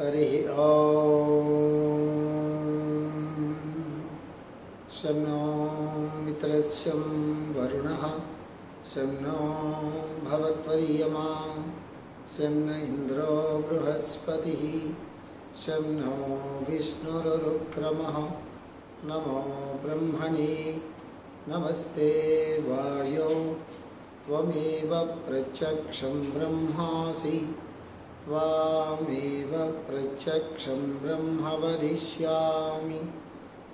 हरिः ॐ शं नो मित्रस्यं वरुणः शं नो भवत्वरीयमा शं न इन्द्रो बृहस्पतिः शं नो नमो ब्रह्मणे, नमस्ते वायो। त्वमेव प्रत्यक्षं ब्रह्मासि। त्वामेव प्रत्यक्षं ब्रह्म वदिष्यामि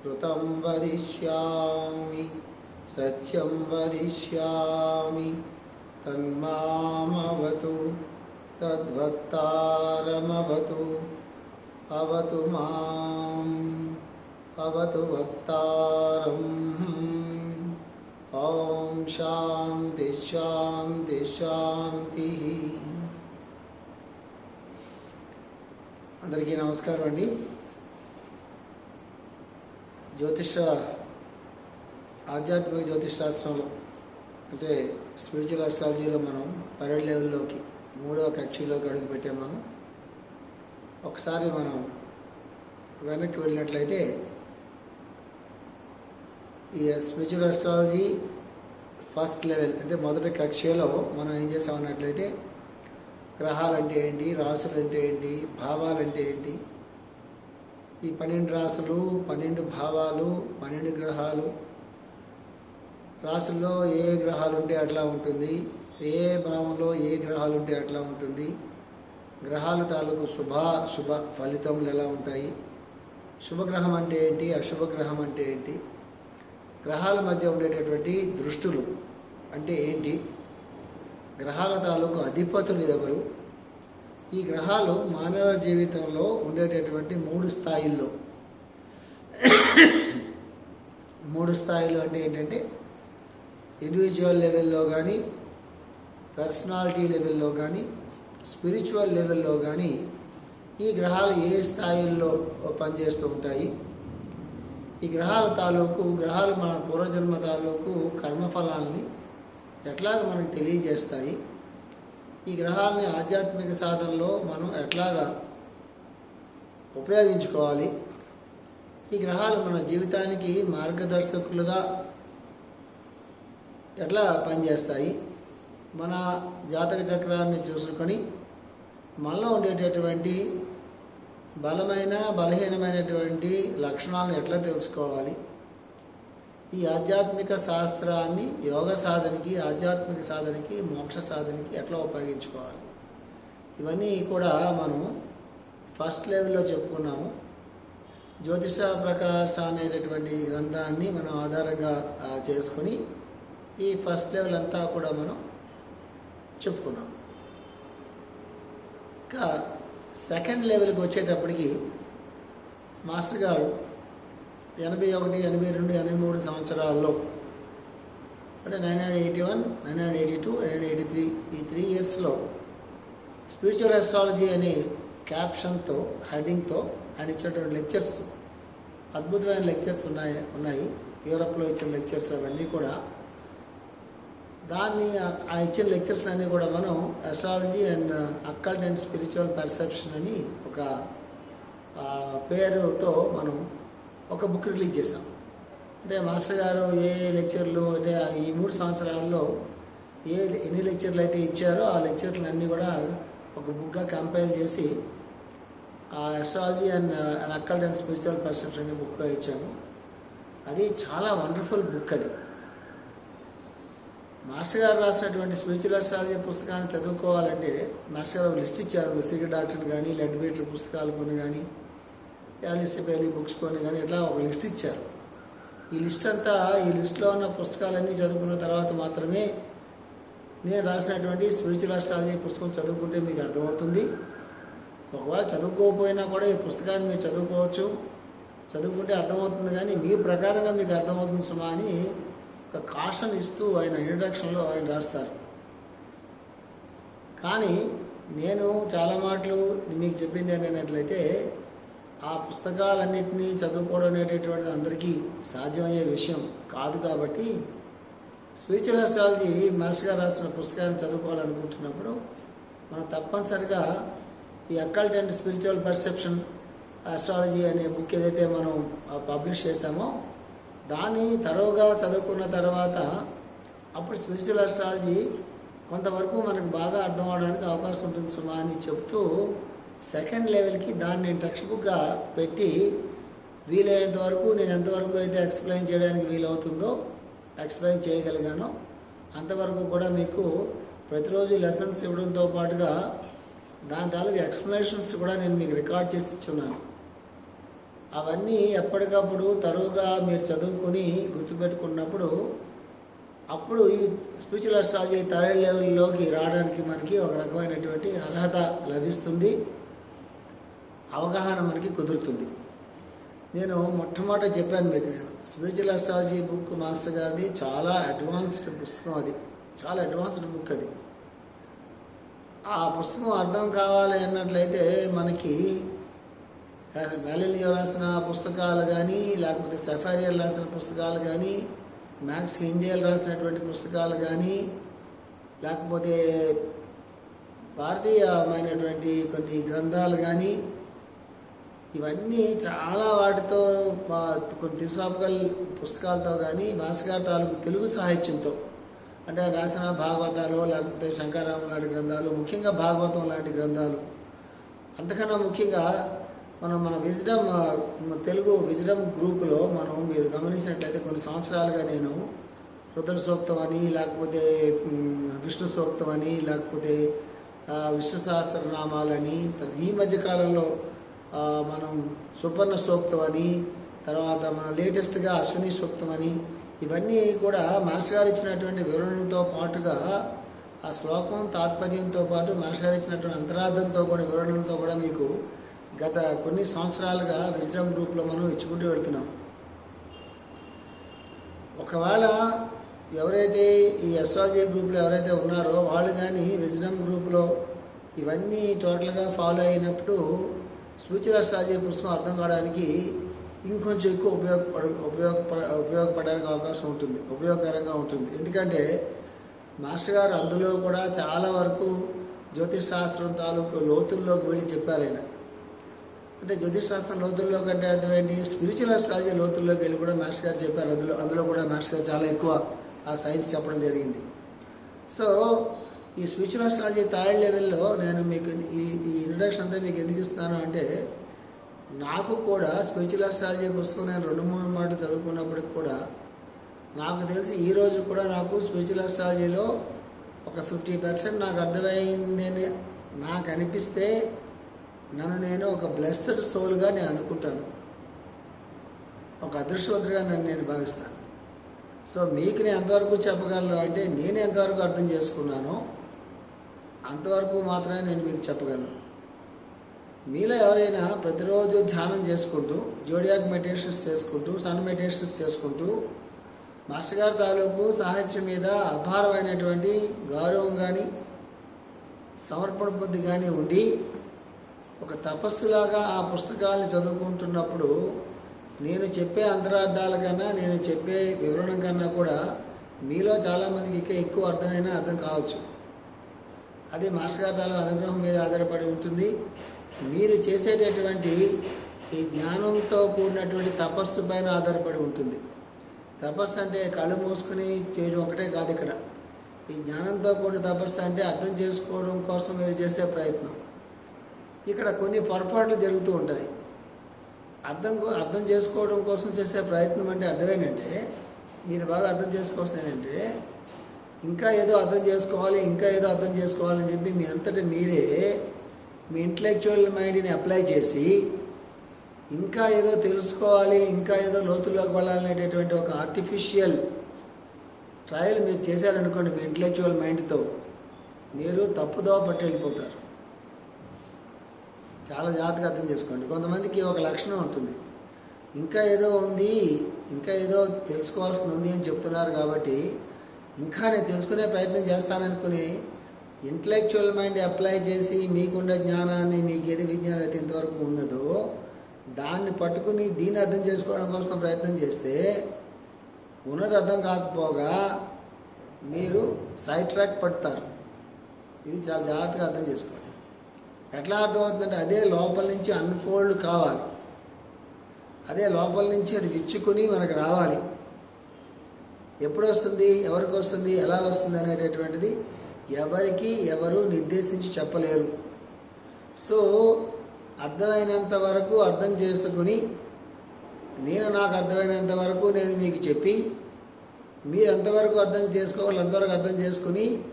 ऋतं वदिष्यामि, सत्यं वदिष्यामि, तन्मामवतु, तद्वक्तारमवतु, अवतु माम्, अवतु वक्तारम्। ॐ शान्ति शान्ति శాంతిః అందరికీ నమస్కారం అండి. జ్యోతిష ఆధ్యాత్మిక జ్యోతిష్ శాస్త్రంలో అంటే స్పిరిచువల్ అస్ట్రాలజీలో మనం పరేడ్ లెవెల్లోకి మూడవ కక్షలోకి అడుగుపెట్టాం మనం. ఒకసారి మనం వెనక్కి వెళ్ళినట్లయితే ఈ స్పిరిచువల్ అస్ట్రాలజీ ఫస్ట్ లెవెల్ అంటే మొదటి కక్షలో మనం ఏం చేసామన్నట్లయితే గ్రహాలు అంటే ఏంటి? రాసులు అంటే ఏంటి? భావాలు అంటే ఏంటి? ఈ పన్నెండు రాసులు పన్నెండు భావాలు పన్నెండు గ్రహాలు. రాసుల్లో ఏ గ్రహాలు ఉంటే అట్లా ఉంటుంది. ఏ భావంలో ఏ గ్రహాలు ఉంటే అట్లా ఉంటుంది. గ్రహాల తాలూకు శుభ శుభ ఫలితములు ఎలా ఉంటాయి? శుభగ్రహం అంటే ఏంటి? అశుభగ్రహం అంటే ఏంటి? గ్రహాల మధ్య ఉండేటటువంటి దృష్టులు అంటే ఏంటి? గ్రహాల తాలూకు అధిపతులు ఎవరు? ఈ గ్రహాలు మానవ జీవితంలో ఉండేటటువంటి మూడు స్థాయిల్లో. మూడు స్థాయిలు అంటే ఏంటంటే ఇండివిజువల్ లెవెల్లో కానీ పర్సనాలిటీ లెవెల్లో కానీ స్పిరిచువల్ లెవెల్లో కానీ ఈ గ్రహాలు ఏ స్థాయిల్లో పనిచేస్తూ ఉంటాయి? ఈ గ్రహాల తాలూకు గ్రహాలు మన పూర్వజన్మ తాలూకు కర్మఫలాల్ని ఎట్లాగ మనకు తెలియజేస్తాయి? ఈ గ్రహాలని ఆధ్యాత్మిక సాధనలో మనం ఎట్లాగా ఉపయోగించుకోవాలి? ఈ గ్రహాలు మన జీవితానికి మార్గదర్శకులుగా ఎట్లా పనిచేస్తాయి? మన జాతక చక్రాన్ని చూసుకొని మనలో ఉండేటటువంటి బలమైన బలహీనమైనటువంటి లక్షణాలను ఎట్లా తెలుసుకోవాలి? ఈ ఆధ్యాత్మిక శాస్త్రాన్ని యోగ సాధనకి ఆధ్యాత్మిక సాధనకి మోక్ష సాధనకి ఎట్లా ఉపయోగించుకోవాలి? ఇవన్నీ కూడా మనం ఫస్ట్ లెవెల్లో చెప్పుకున్నాము. జ్యోతిష ప్రకాశ అనేటటువంటి గ్రంథాన్ని మనం ఆధారంగా చేసుకుని ఈ ఫస్ట్ లెవెల్ అంతా కూడా మనం చెప్పుకున్నాం. ఇంకా సెకండ్ లెవెల్కి వచ్చేటప్పటికి మాస్టర్ గారు ఎనభై ఒకటి ఎనభై రెండు ఎనభై మూడు సంవత్సరాల్లో. అంటే nine hundred eighty one nine hundred eighty two nine hundred eighty three ఈ త్రీ ఇయర్స్లో స్పిరిచువల్ అస్ట్రాలజీ అనే క్యాప్షన్తో హెడ్డింగ్తో ఆయన ఇచ్చినటువంటి లెక్చర్స్ అద్భుతమైన లెక్చర్స్ ఉన్నాయి ఉన్నాయి. యూరప్లో ఇచ్చిన లెక్చర్స్ అవన్నీ కూడా. దాన్ని ఆ- ఇచ్చిన లెక్చర్స్ అన్నీ కూడా మనం astrology and occult and spiritual perception అని ఒక పేరుతో మనం ఒక బుక్ రిలీజ్ చేశాం. అంటే మాస్టర్ గారు ఏ లెక్చర్లు అంటే ఈ మూడు సంవత్సరాల్లో ఏ ఎన్ని లెక్చర్లు అయితే ఇచ్చారో ఆ లెక్చర్లు అన్నీ కూడా ఒక బుక్గా కంపైల్ చేసి ఆ astrology and and occult and spiritual perception అనే బుక్గా ఇచ్చాము. అది చాలా వండర్ఫుల్ బుక్ అది. మాస్టర్ గారు రాసినటువంటి స్పిరిచువల్ అస్ట్రాలజీ పుస్తకాన్ని చదువుకోవాలంటే మాస్టర్ గారు లిస్ట్ ఇచ్చారు. సీక్రెట్ డాక్టర్ కానీ లెడ్ బీటర్ పుస్తకాలు కొన్ని కానీ యాలిస్ పేలి బుక్స్ కొన్ని కానీ ఇట్లా ఒక లిస్ట్ ఇచ్చారు. ఈ లిస్ట్ అంతా ఈ లిస్ట్లో ఉన్న పుస్తకాలన్నీ చదువుకున్న తర్వాత మాత్రమే నేను రాసినటువంటి స్పిరిచువల్ ఆస్ట్రాలజీ పుస్తకం చదువుకుంటే మీకు అర్థమవుతుంది. ఒకవేళ చదువుకోకపోయినా కూడా ఈ పుస్తకాన్ని మీరు చదువుకోవచ్చు. చదువుకుంటే అర్థమవుతుంది కానీ మీ ప్రకారంగా మీకు అర్థమవుతుంది సుమా అని ఒక కాషన్ ఇస్తూ ఆయన ఇంట్రడక్షన్లో ఆయన రాస్తారు. కానీ నేను చాలా మాటలు మీకు చెప్పింది ఏంటంటే ఆ పుస్తకాలన్నింటినీ చదువుకోవడం అనేటటువంటిది అందరికీ సాధ్యమయ్యే విషయం కాదు కాబట్టి స్పిరిచువల్ ఆస్ట్రాలజీ మాస్టర్ గారు రాసిన పుస్తకాన్ని చదువుకోవాలనుకుంటున్నప్పుడు మనం తప్పనిసరిగా ఈ occult and spiritual perception astrology అనే బుక్ ఏదైతే మనం పబ్లిష్ చేశామో దాన్ని తరువుగా చదువుకున్న తర్వాత అప్పుడు స్పిరిచువల్ ఆస్ట్రాలజీ కొంతవరకు మనకు బాగా అర్థం అవడానికి అవకాశం ఉంటుంది సుమా అని చెప్తూ సెకండ్ లెవెల్కి దాన్ని నేను టెక్స్ట్ బుక్గా పెట్టి వీలైనంత వరకు నేను ఎంతవరకు అయితే ఎక్స్ప్లెయిన్ చేయడానికి వీలవుతుందో ఎక్స్ప్లెయిన్ చేయగలిగానో అంతవరకు కూడా మీకు ప్రతిరోజు లెసన్స్ ఇవ్వడంతో పాటుగా దాని తాలూకు ఎక్స్ప్లెనేషన్స్ కూడా నేను మీకు రికార్డ్ చేసి ఇచ్చున్నాను. అవన్నీ ఎప్పటికప్పుడు తరువుగా మీరు చదువుకొని గుర్తుపెట్టుకున్నప్పుడు అప్పుడు ఈ స్పిరిచువల్ అస్ట్రాలజీ థర్డ్ లెవెల్లోకి రావడానికి మనకి ఒక రకమైనటువంటి అర్హత లభిస్తుంది. అవగాహన మనకి కుదురుతుంది. నేను మొట్టమొదట చెప్పాను మీకు నేను. స్పిరిచువల్ అస్ట్రాలజీ బుక్ మాస్టర్ గారిది చాలా అడ్వాన్స్డ్ పుస్తకం అది. చాలా అడ్వాన్స్డ్ బుక్ అది. ఆ పుస్తకం అర్థం కావాలి అన్నట్లయితే మనకి వ్యాలీలియో రాసిన పుస్తకాలు కానీ లేకపోతే సఫారియర్ రాసిన పుస్తకాలు కానీ మ్యాక్స్ ఇండియల్ రాసినటువంటి పుస్తకాలు కానీ లేకపోతే భారతీయమైనటువంటి కొన్ని గ్రంథాలు కానీ ఇవన్నీ చాలా వాటితో కొన్ని ఫిలసాఫికల్ పుస్తకాలతో కానీ భాస్కర్ తాలూకు తెలుగు సాహిత్యంతో. అంటే ఆయన రాసిన భాగవతాలు లేకపోతే శంకరరామ లాంటి గ్రంథాలు ముఖ్యంగా భాగవతం లాంటి గ్రంథాలు. అంతకన్నా ముఖ్యంగా మనం మన విజ్డమ్ తెలుగు విజ్డమ్ గ్రూపులో మనం మీరు గమనించినట్లయితే కొన్ని సంవత్సరాలుగా నేను రుద్ర సూక్తం అని లేకపోతే విష్ణు సూక్తం అని లేకపోతే విష్ణు సహస్రనామాలని ఈ మధ్య కాలంలో మనం సుపర్ణ సూక్తం అని తర్వాత మన లేటెస్ట్గా అశ్విని సూక్తం అని ఇవన్నీ కూడా మాస్ గారు ఇచ్చినటువంటి వివరణతో పాటుగా ఆ శ్లోకం తాత్పర్యంతో పాటు మాస్ గారు ఇచ్చినటువంటి అంతరార్థంతో కూడా వివరణతో కూడా మీకు గత కొన్ని సంవత్సరాలుగా విజ్డమ్ గ్రూప్లో మనం ఇచ్చుకుంటూ వెళ్తున్నాం ఒకవేళ ఎవరైతే ఈ ఎస్ట్రాలజీ గ్రూప్లో ఎవరైతే ఉన్నారో వాళ్ళు కానీ విజ్డమ్ గ్రూప్లో ఇవన్నీ టోటల్గా ఫాలో అయినప్పుడు స్పిరిచువల్ అస్ట్రాలజీ పుస్తకం అర్థం కావడానికి ఇంకొంచెం ఎక్కువ ఉపయోగపడ ఉపయోగపడ ఉపయోగపడడానికి అవకాశం ఉంటుంది ఉపయోగకరంగా ఉంటుంది. ఎందుకంటే మాస్టర్ గారు అందులో కూడా చాలా వరకు జ్యోతిష్ శాస్త్రం తాలూకు లోతుల్లోకి వెళ్ళి చెప్పారు ఆయన. అంటే జ్యోతిష్ శాస్త్రం లోతుల్లో కంటే అర్థమైంది స్పిరిచువల్ అస్ట్రాలజీ లోతుల్లోకి వెళ్ళి కూడా మాస్టర్ గారు చెప్పారు. అందులో అందులో కూడా మాస్టర్ గారు చాలా ఎక్కువ ఆ సైన్స్ చెప్పడం జరిగింది. సో ఈ స్పిరిచువల్ ఆస్ట్రాలజీ థర్డ్ లెవెల్లో నేను మీకు ఈ ఈ ఇంట్రడక్షన్ అంతా మీకు ఎందుకు ఇస్తాను అంటే నాకు కూడా స్పిరిచువల్ ఆస్ట్రాలజీ పుస్తకం నేను రెండు మూడు మాటలు చదువుకున్నప్పటికి కూడా నాకు తెలిసి ఈ రోజు కూడా నాకు స్పిరిచువల్ ఆస్ట్రాలజీలో ఒక ఫిఫ్టీ పర్సెంట్ నాకు అర్థమైందని నాకు అనిపిస్తే నన్ను నేను ఒక బ్లెస్డ్ సోల్గా నేను అనుకుంటాను. ఒక అదృష్టవంతుడిగా నన్ను నేను భావిస్తాను. సో మీకు నేను ఎంతవరకు చెప్పగలను అంటే నేను ఎంతవరకు అర్థం చేసుకున్నానో అంతవరకు మాత్రమే నేను మీకు చెప్పగలను. మీలో ఎవరైనా ప్రతిరోజు ధ్యానం చేసుకుంటూ జోడియాక్ మెడిటేషన్స్ చేసుకుంటూ సన్ మెడిటేషన్స్ చేసుకుంటూ మాస్టర్ గారి తాలూకు సాహిత్యం మీద అపారమైనటువంటి గౌరవం కానీ సమర్పణ బుద్ధి కానీ ఉండి ఒక తపస్సులాగా ఆ పుస్తకాలను చదువుకుంటున్నప్పుడు నేను చెప్పే అంతరార్థాల కన్నా నేను చెప్పే వివరణ కన్నా కూడా మీలో చాలామందికి ఇంకా ఎక్కువ అర్థమైనా అర్థం కావచ్చు. అది మాస్టర్ అనుగ్రహం మీద ఆధారపడి ఉంటుంది. మీరు చేసేటటువంటి ఈ జ్ఞానంతో కూడినటువంటి తపస్సు పైన ఆధారపడి ఉంటుంది. తపస్సు అంటే కళ్ళు మూసుకుని చేయడం ఒకటే కాదు ఇక్కడ. ఈ జ్ఞానంతో కూడిన తపస్సు అంటే అర్థం చేసుకోవడం కోసం మీరు చేసే ప్రయత్నం. ఇక్కడ కొన్ని పొరపాట్లు జరుగుతూ ఉంటాయి. అర్థం అర్థం చేసుకోవడం కోసం చేసే ప్రయత్నం అంటే అర్థమేంటంటే మీరు బాగా అర్థం చేసుకోవాల్సిందంటే ఏంటంటే ఇంకా ఏదో అర్థం చేసుకోవాలి ఇంకా ఏదో అర్థం చేసుకోవాలని చెప్పి మీ అంతటి మీరే మీ ఇంటలెక్చువల్ మైండ్ని అప్లై చేసి ఇంకా ఏదో తెలుసుకోవాలి ఇంకా ఏదో లోతుల్లోకి వెళ్ళాలనేటటువంటి ఒక ఆర్టిఫిషియల్ ట్రయల్ మీరు చేశారనుకోండి మీ ఇంటలెక్చువల్ మైండ్తో మీరు తప్పుదో పట్టి వెళ్ళిపోతారు చాలా జాగ్రత్తగా అర్థం చేసుకోండి. కొంతమందికి ఒక లక్షణం ఉంటుంది. ఇంకా ఏదో ఉంది ఇంకా ఏదో తెలుసుకోవాల్సింది ఉంది అని చెప్తున్నారు కాబట్టి ఇంకా నేను తెలుసుకునే ప్రయత్నం చేస్తాననుకుని ఇంటలెక్చువల్ మైండ్ అప్లై చేసి మీకున్న జ్ఞానాన్ని మీకు ఏది విజ్ఞానం అయితే ఇంతవరకు ఉన్నదో దాన్ని పట్టుకుని దీన్ని అర్థం చేసుకోవడం కోసం ప్రయత్నం చేస్తే ఉన్నది అర్థం కాకపోగా మీరు సైడ్ ట్రాక్ పడతారు. ఇది చాలా జాగ్రత్తగా అర్థం చేసుకోండి. ఎట్లా అర్థమవుతుందంటే అదే లోపల నుంచి అన్ఫోల్డ్ కావాలి. అదే లోపల నుంచి అది విచ్చుకుని మనకు రావాలి. ఎప్పుడు వస్తుంది ఎవరికి వస్తుంది ఎలా వస్తుంది అనేటటువంటిది ఎవరికి ఎవరు నిర్దేశించి చెప్పలేరు. సో అర్థమైనంత వరకు అర్థం చేసుకుని నేను నాకు అర్థమైనంత వరకు నేను మీకు చెప్పి మీరు ఎంతవరకు అర్థం చేసుకోవాలి అంతవరకు అర్థం చేసుకుని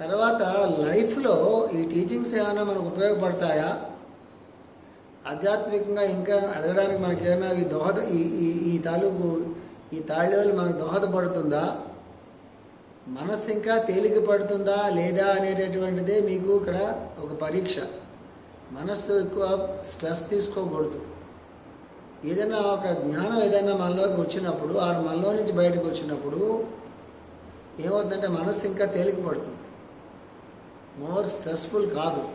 తర్వాత లైఫ్లో ఈ టీచింగ్స్ ఏమైనా మనకు ఉపయోగపడతాయా? ఆధ్యాత్మికంగా ఇంకా ఎదగడానికి మనకి ఏమైనా ఈ దోహద ఈ ఈ ఈ తాలూకు ఈ తాళివలు మనకు దోహదపడుతుందా? మనస్సు ఇంకా తేలిక పడుతుందా లేదా అనేటటువంటిదే మీకు ఇక్కడ ఒక పరీక్ష. మనస్సు ఎక్కువ స్ట్రెస్ తీసుకోకూడదు. ఏదైనా ఒక జ్ఞానం ఏదైనా మనలోకి వచ్చినప్పుడు ఆ మనలో నుంచి బయటకు వచ్చినప్పుడు ఏమవుతుందంటే మనస్సు ఇంకా తేలిక పడుతుంది మోర్ స్ట్రెస్ఫుల్ కాదు.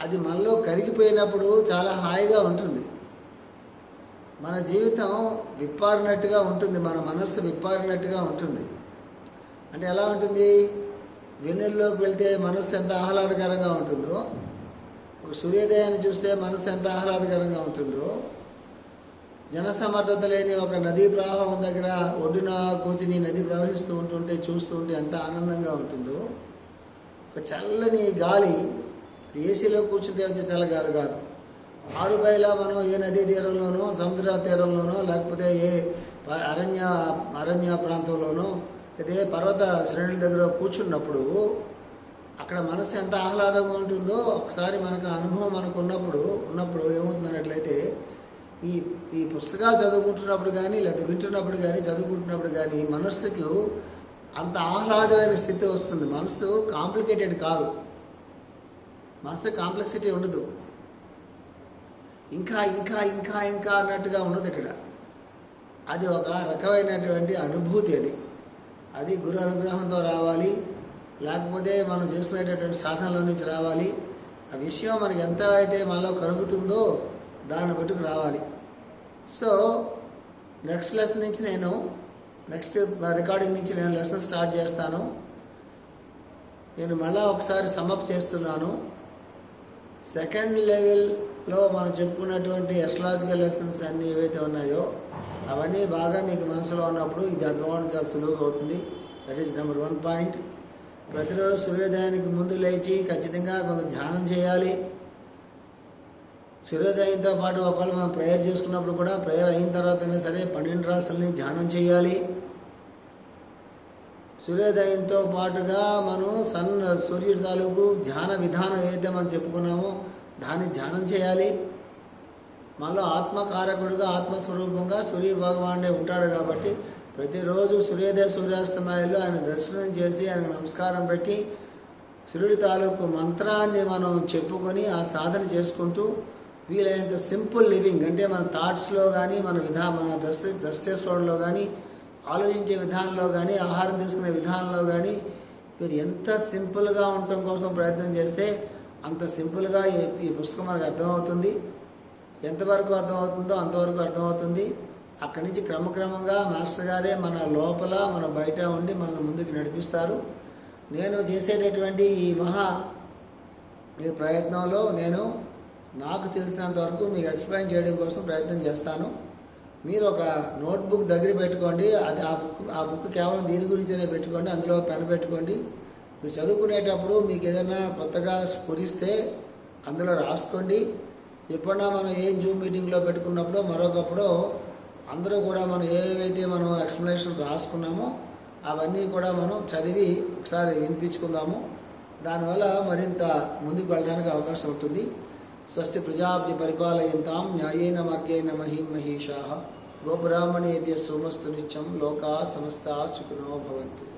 అది మనలో కరిగిపోయినప్పుడు చాలా హాయిగా ఉంటుంది. మన జీవితం విప్పారినట్టుగా ఉంటుంది మన మనస్సు విప్పారినట్టుగా ఉంటుంది. అంటే ఎలా ఉంటుంది? వెన్నెల్లోకి వెళ్తే మనస్సు ఎంత ఆహ్లాదకరంగా ఉంటుందో ఒక సూర్యోదయాన్ని చూస్తే మనస్సు ఎంత ఆహ్లాదకరంగా ఉంటుందో జనసమర్థత లేని ఒక నదీ ప్రవాహం దగ్గర ఒడ్డున కూర్చుని నది ప్రవహిస్తూ ఉంటుంటే చూస్తూ ఉంటే ఎంత ఆనందంగా ఉంటుందో ఒక చల్లని గాలి ఏసీలో కూర్చుంటే వచ్చే చల్లగాలి కాదు. ఆరుబయల మనం ఏ నదీ తీరంలోనో సముద్ర తీరంలోనో లేకపోతే ఏ అరణ్య అరణ్య ప్రాంతంలోనో అదే పర్వత శ్రేణుల దగ్గర కూర్చున్నప్పుడు అక్కడ మనసు ఎంత ఆహ్లాదంగా ఉంటుందో ఒకసారి మనకు అనుభవం మనకు ఉన్నప్పుడు ఉన్నప్పుడు ఏమవుతుందన్నట్లయితే ఈ ఈ పుస్తకాలు చదువుకుంటున్నప్పుడు కానీ లేదా వింటున్నప్పుడు కానీ చదువుకుంటున్నప్పుడు కానీ మనస్సుకు అంత ఆహ్లాదమైన స్థితి వస్తుంది. మనసు కాంప్లికేటెడ్ కాదు. మనసు కాంప్లెక్సిటీ ఉండదు. ఇంకా ఇంకా ఇంకా ఇంకా అన్నట్టుగా ఉండదు ఇక్కడ. అది ఒక రకమైనటువంటి అనుభూతి అది. అది గురు అనుగ్రహంతో రావాలి. లేకపోతే మనం చేసుకునేటటువంటి సాధనలో నుంచి రావాలి. ఆ విషయం మనకి ఎంత అయితే మనలో కలుగుతుందో దాన్ని బట్టుకు రావాలి. సో నెక్స్ట్ లెసన్ నుంచి నేను నెక్స్ట్ రికార్డింగ్ నుంచి నేను లెసన్ స్టార్ట్ చేస్తాను. నేను మళ్ళా ఒకసారి సమప్ చేస్తున్నాను. సెకండ్ లెవెల్ లో మనం చెప్పుకున్నటువంటి ఎస్ట్రాలజికల్ లెసన్స్ అన్నీ ఏవైతే ఉన్నాయో అవన్నీ బాగా మీకు మనసులో ఉన్నప్పుడు ఇది అర్థమవడం చాలా సులువుగా అవుతుంది. That is number one point ప్రతిరోజు సూర్యోదయానికి ముందు లేచి ఖచ్చితంగా కొంత ధ్యానం చేయాలి. సూర్యోదయంతో పాటు ఒకవేళ మనం ప్రేయర్ చేసుకున్నప్పుడు కూడా ప్రేయర్ అయిన తర్వాతనే సరే పన్నెండు రాసుల్ని ధ్యానం చేయాలి. సూర్యోదయంతో పాటుగా మనం సన్ సూర్యుడి తాలూకు ధ్యాన విధానం ఏదైతే మనం చెప్పుకున్నామో దాన్ని ధ్యానం చేయాలి. మళ్ళీ ఆత్మకారకుడుగా ఆత్మస్వరూపంగా సూర్య భగవానుడే ఉంటాడు కాబట్టి ప్రతిరోజు సూర్యోదయ సూర్యాస్తమయాల్లో ఆయన దర్శనం చేసి ఆయన నమస్కారం పెట్టి సూర్యుడి తాలూకు మంత్రాన్ని మనం చెప్పుకొని ఆ సాధన చేసుకుంటూ వీలైనంత సింపుల్ లివింగ్ అంటే మన థాట్స్లో కానీ మన విధా మన డ్రెస్ డ్రెస్ చేసుకోవడంలో కానీ ఆలోచించే విధానంలో కానీ ఆహారం తీసుకునే విధానంలో కానీ మీరు ఎంత సింపుల్గా ఉండటం కోసం ప్రయత్నం చేస్తే అంత సింపుల్గా ఈ పుస్తకం మనకు అర్థమవుతుంది. ఎంతవరకు అర్థమవుతుందో అంతవరకు అర్థమవుతుంది. అక్కడి నుంచి క్రమక్రమంగా మాస్టర్ గారే మన లోపల మన బయట ఉండి మనల్ని ముందుకు నడిపిస్తారు. నేను చేసేటటువంటి ఈ మహా ఈ ప్రయత్నంలో నేను నాకు తెలిసినంత వరకు మీకు ఎక్స్ప్లెయిన్ చేయడం కోసం ప్రయత్నం చేస్తాను. మీరు ఒక నోట్బుక్ దగ్గర పెట్టుకోండి. అది ఆ బుక్ ఆ బుక్ కేవలం దీని గురించినే పెట్టుకోండి. అందులో పెన్ పెట్టుకోండి. మీరు చదువుకునేటప్పుడు మీకు ఏదైనా కొత్తగా స్ఫురిస్తే అందులో రాసుకోండి. ఎప్పుడన్నా మనం ఏం జూమ్ మీటింగ్లో పెట్టుకున్నప్పుడు మరొకప్పుడు అందరూ కూడా మనం ఏవైతే మనం ఎక్స్ప్లెనేషన్ రాసుకున్నామో అవన్నీ కూడా మనం చదివి ఒకసారి వినిపించుకుందాము. దానివల్ల మరింత ముందుకు వెళ్ళడానికి అవకాశం ఉంటుంది. స్వస్తి ప్రజాభ్య పరిపాలయంతాం న్యాయేన మార్గేణ మహిం మహిషా. గోబ్రాహ్మణేభ్య సోమస్తు నిత్యం లోకా సమస్త సుఖినో భవంతు.